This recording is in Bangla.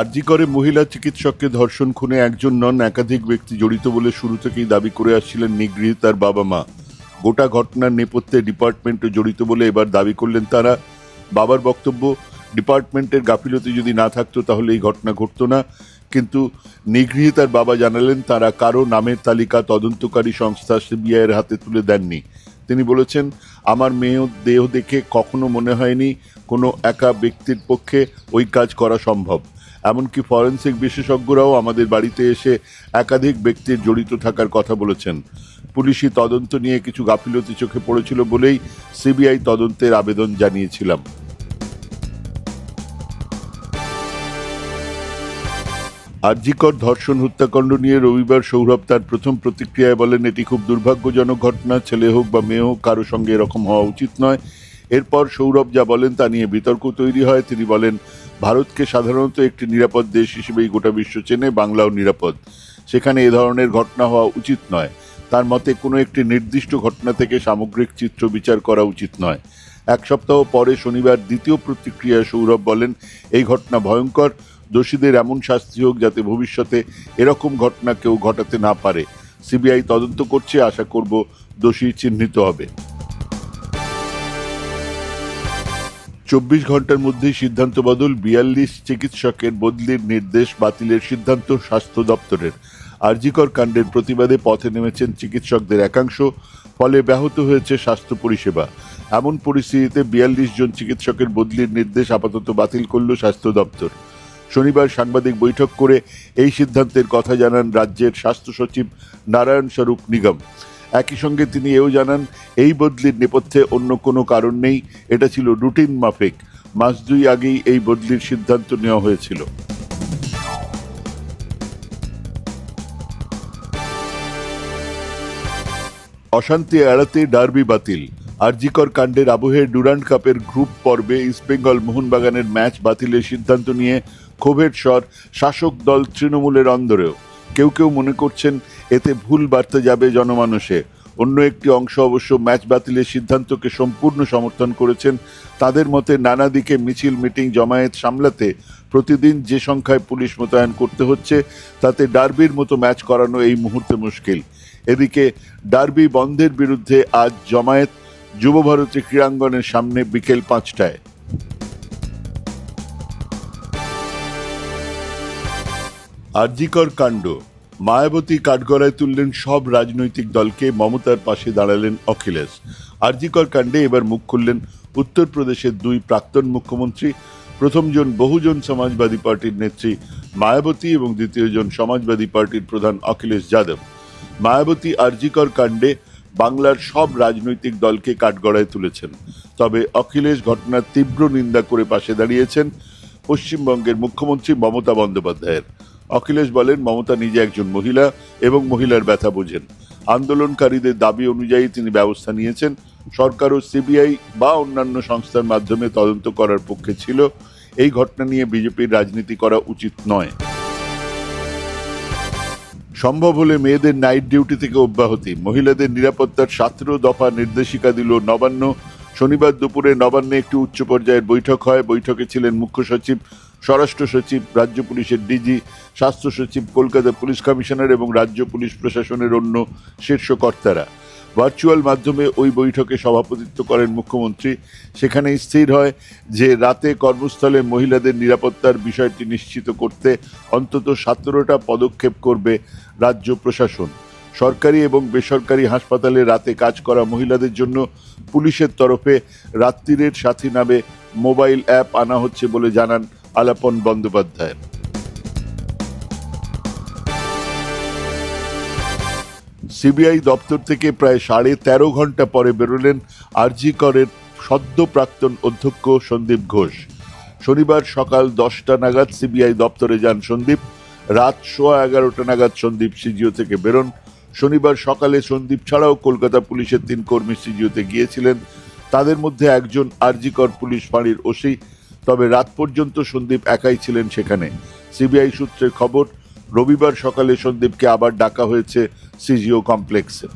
আরজি করে মহিলা চিকিৎসককে ধর্ষণ খুনে একজন নন একাধিক ব্যক্তি জড়িত বলে শুরু থেকেই দাবি করে আসছিলেন নিগৃহীতার বাবা মা। গোটা ঘটনার নেপথ্যে ডিপার্টমেন্টও জড়িত বলে এবার দাবি করলেন তারা। বাবার বক্তব্য, ডিপার্টমেন্টের গাফিলতি যদি না থাকতো তাহলে এই ঘটনা ঘটতো না। কিন্তু নিগৃহীতার বাবা জানালেন, তারা কারও নামের তালিকা তদন্তকারী সংস্থা সিবিআইয়ের হাতে তুলে দেননি। তিনি বলেছেন, আমার মেয়েও দেহ দেখে কখনো মনে হয়নি কোনো একা ব্যক্তির পক্ষে ওই কাজ করা সম্ভব। এমনকি ফরেন্সিক বিশেষজ্ঞরাও আমাদের বাড়িতে এসে একাধিক ব্যক্তির জড়িত থাকার কথা বলেছেন। পুলিশি তদন্ত নিয়ে কিছু গাফিলতি চোখে পড়েছিল বলেই সিবিআই তদন্তের আবেদন জানিয়েছিলাম। আরজিকর ধর্ষণ হত্যাকাণ্ড নিয়ে রবিবার সৌরভ তার প্রথম প্রতিক্রিয়ায় বলেন, এটি খুব দুর্ভাগ্যজনক ঘটনা, ছেলে হোক বা মেয়ে হোক, কারও সঙ্গে এরকম হওয়া উচিত নয়। এরপর সৌরভ যা বলেন তা নিয়ে বিতর্ক তৈরি হয়। তিনি বলেন ভারতকে সাধারণত একটি নিরাপদ দেশ হিসেবেই গোটা বিশ্ব চেনে, বাংলাও নিরাপদ। সেখানে এ ধরনের ঘটনা হওয়া উচিত নয়। তার মতে, কোনো একটি নির্দিষ্ট ঘটনা থেকে সামগ্রিক চিত্র বিচার করা উচিত নয়। এক সপ্তাহ পরে শনিবার দ্বিতীয় প্রতিক্রিয়ায় সৌরভ বলেন, এই ঘটনা ভয়ঙ্কর। দোষীদের এমন শাস্তি হোক যাতে ভবিষ্যতে এরকম ঘটনা কেউ ঘটাতে না পারে। সিবিআই তদন্ত করছে, আশা করব দোষী চিহ্নিত হবে। চব্বিশ ঘণ্টার মধ্যেই সিদ্ধান্ত বদল, বিয়াল্লিশ চিকিৎসকের বদলির নির্দেশ বাতিলের সিদ্ধান্ত স্বাস্থ্য দপ্তরের। আরজিকর কাণ্ডের প্রতিবাদে পথে নেমেছেন চিকিৎসকদের একাংশ, ফলে ব্যাহত হয়েছে স্বাস্থ্য পরিষেবা। এমন পরিস্থিতিতে বিয়াল্লিশ জন চিকিৎসকের বদলির নির্দেশ আপাতত বাতিল করল স্বাস্থ্য দপ্তর। শনিবার সাংবাদিক বৈঠক করে এই সিদ্ধান্তের কথা জানান রাজ্যের স্বাস্থ্য সচিব নারায়ণ স্বরূপ নিগম। একই সঙ্গে তিনি এও জানান, এই বদলির নেপথ্যে অন্য কোনো কারণ নেই, এটা ছিল রুটিন মাফিক। মাস দুই আগেই এই বদলির সিদ্ধান্ত নেওয়া হয়েছিল। অশান্তি এড়াতে ডার্বি বাতিল। আরজিকর কাণ্ডের আবহে ডুরান্ড কাপের গ্রুপ পর্বে ইস্টবেঙ্গল মোহনবাগানের ম্যাচ বাতিলের সিদ্ধান্ত নিয়ে ক্ষোভের স্বর শাসক দল তৃণমূলের অন্দরেও। কেউ কেউ মনে করছেন এতে ভুল বার্তা যাবে জনমানসে অন্য একটি অংশ অবশ্য ম্যাচ বাতিলের সিদ্ধান্তকে সম্পূর্ণ সমর্থন করেছেন। তাদের মতে নানা দিকে মিছিল, মিটিং, জমায়েত সামলাতে প্রতিদিন যে সংখ্যায় পুলিশ মোতায়েন করতে হচ্ছে, তাতে ডার্বির মতো ম্যাচ করানো এই মুহূর্তে মুশকিল। এদিকে ডার্বি বন্ধের বিরুদ্ধে আজ জমায়েত যুবভারতী ক্রীড়াঙ্গনের সামনে বিকেল পাঁচটায়। আরজিকর কাণ্ড। মায়াবতী কাঠগড়ায় তুললেন সব রাজনৈতিক দলকে, মমতার পাশে দাঁড়ালেন অখিলেশ। আরজিকর কাণ্ডে এবার মুখ খুললেন উত্তরপ্রদেশের দুই প্রাক্তন মুখ্যমন্ত্রী, প্রথমজন বহুজন সমাজবাদী পার্টির নেত্রী মায়াবতী এবং দ্বিতীয়জন সমাজবাদী পার্টির প্রধান অখিলেশ যাদব। মায়াবতী আরজিকর কাণ্ডে বাংলার সব রাজনৈতিক দলকে কাঠগড়ায় তুলেছেন। তবে অখিলেশ ঘটনার তীব্র নিন্দা করে পাশে দাঁড়িয়েছেন পশ্চিমবঙ্গের মুখ্যমন্ত্রী মমতা বন্দ্যোপাধ্যায়ের। অখিলেশ বলেন, মমতা নিজে একজন মহিলা এবং মহিলার ব্যথা বোঝেন। আন্দোলনকারীদের দাবি অনুযায়ী তিনি ব্যবস্থা নিয়েছেন। সরকার ও সিবিআই বা অন্যান্য সংস্থার মাধ্যমে তদন্ত করার পক্ষে ছিল। এই ঘটনা নিয়ে বিজেপির রাজনীতি করা উচিত নয়। সম্ভব হলে মেয়েদের নাইট ডিউটি থেকে অব্যাহতি। মহিলাদের নিরাপত্তার সতেরো দফা নির্দেশিকা দিল নবান্ন শনিবার দুপুরে নবান্নে একটি উচ্চ পর্যায়ের বৈঠক হয়। বৈঠকে ছিলেন মুখ্য সচিব, স্বরাষ্ট্র সচিব, রাজ্য পুলিশের ডিজি, স্বাস্থ্য সচিব, কলকাতা পুলিশ কমিশনার এবং রাজ্য পুলিশ প্রশাসনের অন্য শীর্ষ কর্তারা। ভার্চুয়াল মাধ্যমে ওই বৈঠকে সভাপতিত্ব করেন মুখ্যমন্ত্রী। সেখানে স্থির হয় যে রাতে কর্মস্থলে মহিলাদের নিরাপত্তার বিষয়টি নিশ্চিত করতে অন্তত সতেরোটা পদক্ষেপ করবে রাজ্য প্রশাসন। সরকারি এবং বেসরকারি হাসপাতালে রাতে কাজ করা মহিলাদের জন্য পুলিশের তরফে রাত্রিরের সাথী নামে মোবাইল অ্যাপ আনা হচ্ছে বলে জানান আলাপন বন্দ্যোপাধ্যায়। সিবিআই দপ্তর থেকে প্রায় সাড়ে তেরো ঘণ্টা পরে বেরোলেন আরজি করের সদ্য প্রাক্তন অধ্যক্ষ সন্দীপ ঘোষ। শনিবার সকাল দশটা নাগাদ সিবিআই দপ্তরে যান সন্দীপ। রাত সোয়া এগারোটা নাগাদ সন্দীপ সিজিও থেকে বেরোন। শনিবার সকালে সন্দীপ ছাড়াও কলকাতা পুলিশের তিন কর্মী সিজিওতে গিয়েছিলেন। তাদের মধ্যে একজন আরজিকর পুলিশ ফাঁড়ির ওসি, তবে রাত পর্যন্ত সন্দীপ একাই ছিলেন সেখানে। সিবিআই সূত্রের খবর, রবিবার সকালে সন্দীপকে আবার ডাকা হয়েছে সিজিও কমপ্লেক্সে।